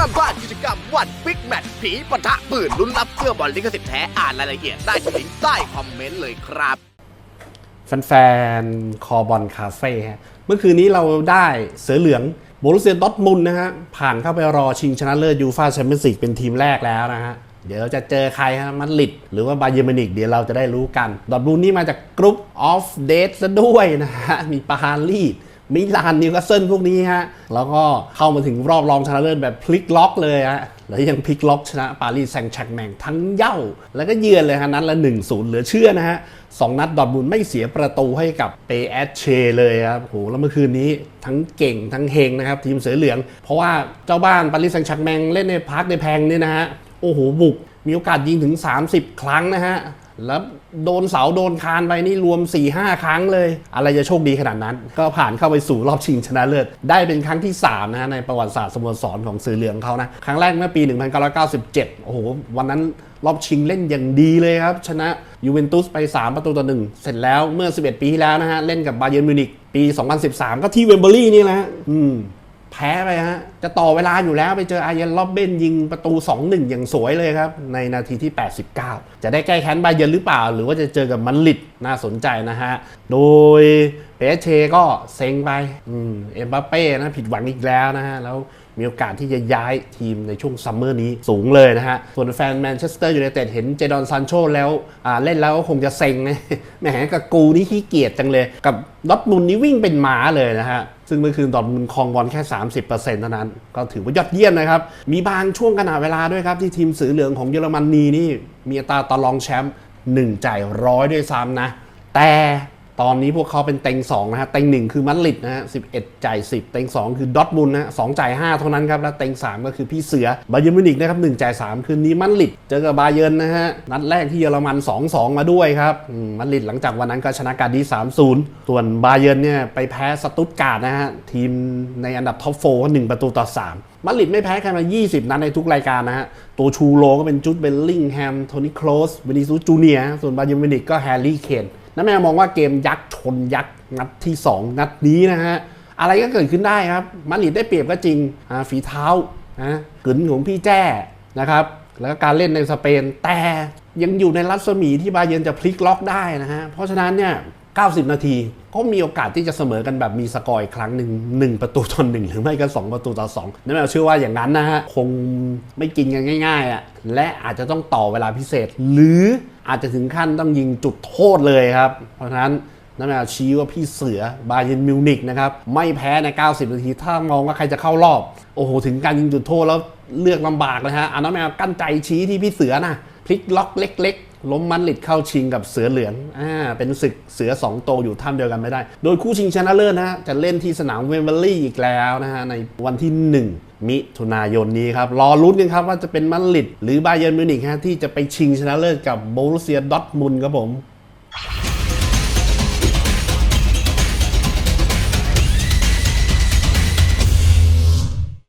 ก้าวันบิ๊กแมตผีปะทะปืนลุ้นรับเสื้อบอลลิขสิทธิ์แท้อ่านรายละเอียดได้ที่ลิงก์ใต้คอมเมนต์เลยครับ แฟนๆ คอบอลคาเฟ่ฮะเมื่อคืนนี้เราได้เสือเหลืองโบรุเซียดอทมุนนะฮะ ผ่านเข้าไปรอชิงชนะเลิศยูฟาแชมเปี้ยนส์ลีกเป็นทีมแรกแล้วนะฮะ เดี๋ยวจะเจอใครฮะมัดลิดหรือว่าบาเยอร์มินิกเดี๋ยวเราจะได้รู้กัน ดอทมุนนี่มาจากกรุ๊ปออฟเดทซะด้วยนะฮะ มีปารีส มิลานนิวคาสเซิลพวกนี้ฮะ แล้วก็เข้ามาถึงรอบรองชนะเลิศแบบพลิกล็อกเลยฮะ แล้วยังพลิกล็อกชนะปารีสแซงต์แชร์กแมงทั้งเย่า แล้วก็เยือนเลยฮะ นัดละ 1-0 เหลือเชื่อนะฮะสองนัดดอทมุนด์ไม่เสียประตูให้กับเปแอชเชเลยครับโหแล้วเมื่อคืนนี้ทั้งเก่งทั้งเฮงนะครับ ทีมเสือเหลือง เพราะว่าเจ้าบ้านปารีสแซงต์แชร์กแมงเล่นในพาร์คในแพงเนี่ยนะฮะโอ้โหบุกมีโอกาสยิงถึง 30 ครั้งนะฮะ แล้วโดนเสาโดนคานไปนี่รวม 4-5 ครั้งเลย อะไรจะโชคดีขนาดนั้น ก็ผ่านเข้าไปสู่รอบชิงชนะเลิศได้เป็นครั้งที่ 3 นะฮะในประวัติศาสตร์สโมสรของสื่อเหลืองเขานะ ครั้งแรกเมื่อปี 1997 โอ้โห วันนั้นรอบชิงเล่นอย่างดีเลยครับ ชนะยูเวนตุสไป 3 ประตูต่อ 1 เสร็จแล้วเมื่อ 11 ปีที่แล้วนะฮะ เล่นกับบาเยิร์นมิวนิกปี 2013 ก็ที่เวมเบอรี่นี่แหละฮะอืม แพ้ไปฮะ จะต่อเวลาอยู่แล้วไปเจออาเยนล็อบเบนยิงประตู 2-1 อย่างสวยเลยครับ ในนาทีที่ 89 จะได้แก้แค้นบาเยนหรือเปล่า หรือว่าจะเจอกับมันลิดน่าสนใจนะฮะ โดยเปเชก็เซ็งไปอืมเอ็มบัปเป้นะผิดหวังอีกแล้วนะฮะ แล้วมีโอกาสที่จะย้ายทีมในช่วงซัมเมอร์นี้สูงเลยนะฮะ ส่วนแฟนแมนเชสเตอร์ยูไนเต็ดเห็นเจดอนซานโชแล้วอ่าเล่นแล้วก็คงจะเซ็งนะแหมกับกูนี่ขี้เกียจจังเลย กับดอทมุนนี่วิ่งเป็นหมาเลยนะฮะ ซึ่งเมื่อคืนดอทมุนครองบอลแค่ 30%เท่านั้น ก็ถือว่ายอดเยี่ยมนะครับ มีบางช่วงขณะเวลาด้วยครับ ที่ทีมสือเหลืองของเยอรมนีนี่ มีอัตราต่อรองแชมป์1จ่ายร้อยด้วยซ้ำนะ แต่ ตอนนี้พวกเขาเป็นเต็ง2นะฮะ เต็ง 1 คือมัดลิดนะฮะ11จ่าย 10 เต็ง 2 คือดอทมุนด์นะฮะ2จ่าย 5 เท่านั้นครับ และเต็ง 3 ก็คือพี่เสือบาเยิร์นมิวนิกนะครับ1จ่าย 3 คืนนี้มัดลิดเจอกับบาเยิร์นนะฮะ นัดแรกที่เยอรมัน 2-2 มาด้วยครับมัดลิดหลังจากวันนั้นก็ชนะการดี 3-0 ส่วนบาเยิร์นเนี่ยไปแพ้สตุตการ์ดนะฮะทีมในอันดับท็อป4 1ประตูต่อ 3มัดริดไม่แพ้ใครมา 20 นัดในทุกรายการนะฮะ ตัวชูโรก็เป็นจุดเบลลิงแฮม โทนี่โคลสเวนิซูจูเนีย ส่วนบาเยิร์นมิวนิกก็แฮร์รี่ เคน น้าแม่มองว่าเกมยักษ์ชนยักษ์นัดที่ 2 นัดนี้นะฮะ อะไรก็เกิดขึ้นได้ครับมาดริดได้เปรียบก็จริงฝีเท้านะกึนของพี่แจ้นะครับ แล้วก็การเล่นในสเปนแต่ยังอยู่ในรัศมีที่บาเยิร์นจะพลิกล็อกได้นะฮะ เพราะฉะนั้นเนี่ย 90 นาที ก็มีโอกาสที่จะเสมอกันแบบมีสกอร์อีกครั้งหนึ่ง1ประตูต่อหนึ่งหรือไม่ก็ 2 ประตูต่อ2นั่นแปลว่าเชื่อว่าอย่างนั้นนะฮะ คงไม่กินกันง่ายๆอะและอาจจะต้องต่อเวลาพิเศษ หรืออาจจะถึงขั้นต้องยิงจุดโทษเลยครับ เพราะฉะนั้นนั่นแปลว่าชี้ว่าพี่เสือบาเยร์นมิวนิกนะครับ ไม่แพ้ใน 90 นาที ถ้ามองว่าใครจะเข้ารอบ โอ้โห ถึงการยิงจุดโทษแล้วเลือกลำบากเลยฮะอันนั้นแมวกั้นใจชี้ที่พี่เสือนะ พลิกล็อกเล็ก ๆ ล้มมันลิดเข้าชิงกับเสือเหลืองอ่าเป็นศึกเสือ 2 โตอยู่ท่ามเดียวกันไม่ได้ โดยคู่ชิงชนะเลิศนะฮะจะเล่นที่สนามเวมเบอรี่อีกแล้วนะฮะในวันที่ 1มิถุนายนนี้ครับ รอลุ้นกันครับว่าจะเป็นมันลิดหรือบาเยิร์นมิวนิกฮะที่จะไปชิงชนะเลิศกับโบรุเซียดอทมุนครับผม